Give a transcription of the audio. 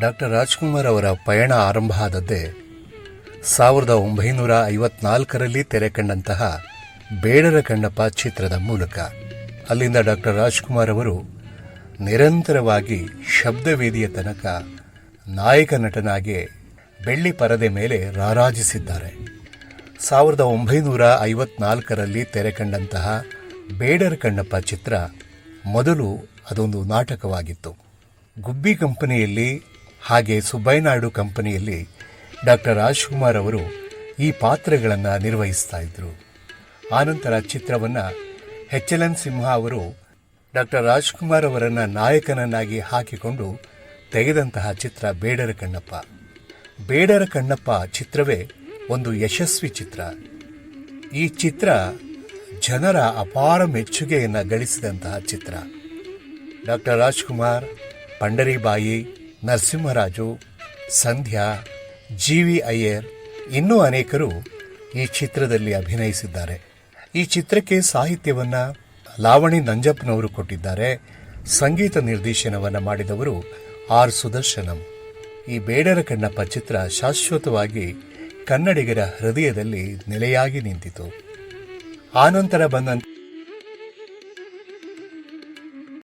Doctor Rajkumar ಅವರ ಪಯಣ ಆರಂಭ ಆದದ್ದೇ ಸಾವಿರದ ಒಂಬೈನೂರ ಐವತ್ನಾಲ್ಕರಲ್ಲಿ ತೆರೆ ಕಂಡಂತಹ ಬೇಡರ ಕಣ್ಣಪ್ಪ ಚಿತ್ರದ ಮೂಲಕ. ಅಲ್ಲಿಂದ ಡಾಕ್ಟರ್ ರಾಜ್ಕುಮಾರ್ ಅವರು ನಿರಂತರವಾಗಿ ಶಬ್ದವೇದಿಯ ತನಕ ನಾಯಕ ನಟನಾಗಿ ಬೆಳ್ಳಿ ಪರದೆ ಮೇಲೆ ರಾರಾಜಿಸಿದ್ದಾರೆ. ಸಾವಿರದ ಒಂಬೈನೂರ ಐವತ್ನಾಲ್ಕರಲ್ಲಿ ತೆರೆ ಕಂಡಂತಹ ಬೇಡರ ಕಣ್ಣಪ್ಪ ಚಿತ್ರ ಮೊದಲು ಅದೊಂದು ನಾಟಕವಾಗಿತ್ತು. ಗುಬ್ಬಿ ಕಂಪನಿಯಲ್ಲಿ ಹಾಗೆ ಸುಬ್ಬಯ್ಯನಾಯ್ಡು ಕಂಪನಿಯಲ್ಲಿ ಡಾಕ್ಟರ್ ರಾಜ್ಕುಮಾರ್ ಅವರು ಈ ಪಾತ್ರಗಳನ್ನು ನಿರ್ವಹಿಸ್ತಾ ಇದ್ದರು ಆನಂತರ ಚಿತ್ರವನ್ನು ಎಚ್ ಎಲ್ ಎನ್ ಸಿಂಹ ಅವರು ಡಾಕ್ಟರ್ ರಾಜ್ಕುಮಾರ್ ಅವರನ್ನು ನಾಯಕನನ್ನಾಗಿ ಹಾಕಿಕೊಂಡು ತೆಗೆದಂತಹ ಚಿತ್ರ ಬೇಡರ ಕಣ್ಣಪ್ಪ. ಬೇಡರ ಕಣ್ಣಪ್ಪ ಚಿತ್ರವೇ ಒಂದು ಯಶಸ್ವಿ ಚಿತ್ರ. ಈ ಚಿತ್ರ ಜನರ ಅಪಾರ ಮೆಚ್ಚುಗೆಯನ್ನು ಗಳಿಸಿದಂತಹ ಚಿತ್ರ. Doctor Rajkumar Pandaribai Narasimharaju, Sandhya, G V Iyer ಇನ್ನೂ ಅನೇಕರು ಈ ಚಿತ್ರದಲ್ಲಿ ಅಭಿನಯಿಸಿದ್ದಾರೆ. ಈ ಚಿತ್ರಕ್ಕೆ ಸಾಹಿತ್ಯವನ್ನು ಲಾವಣಿ ನಂಜಪ್ಪನವರು ಕೊಟ್ಟಿದ್ದಾರೆ. ಸಂಗೀತ ನಿರ್ದೇಶನವನ್ನು ಮಾಡಿದವರು ಆರ್ ಸುದರ್ಶನಂ. ಈ ಬೇಡರ ಕಣ್ಣಪ್ಪ ಚಿತ್ರ ಶಾಶ್ವತವಾಗಿ ಕನ್ನಡಿಗರ ಹೃದಯದಲ್ಲಿ ನೆಲೆಯಾಗಿ ನಿಂತಿತು. ಆನಂತರ ಬಂದಂತ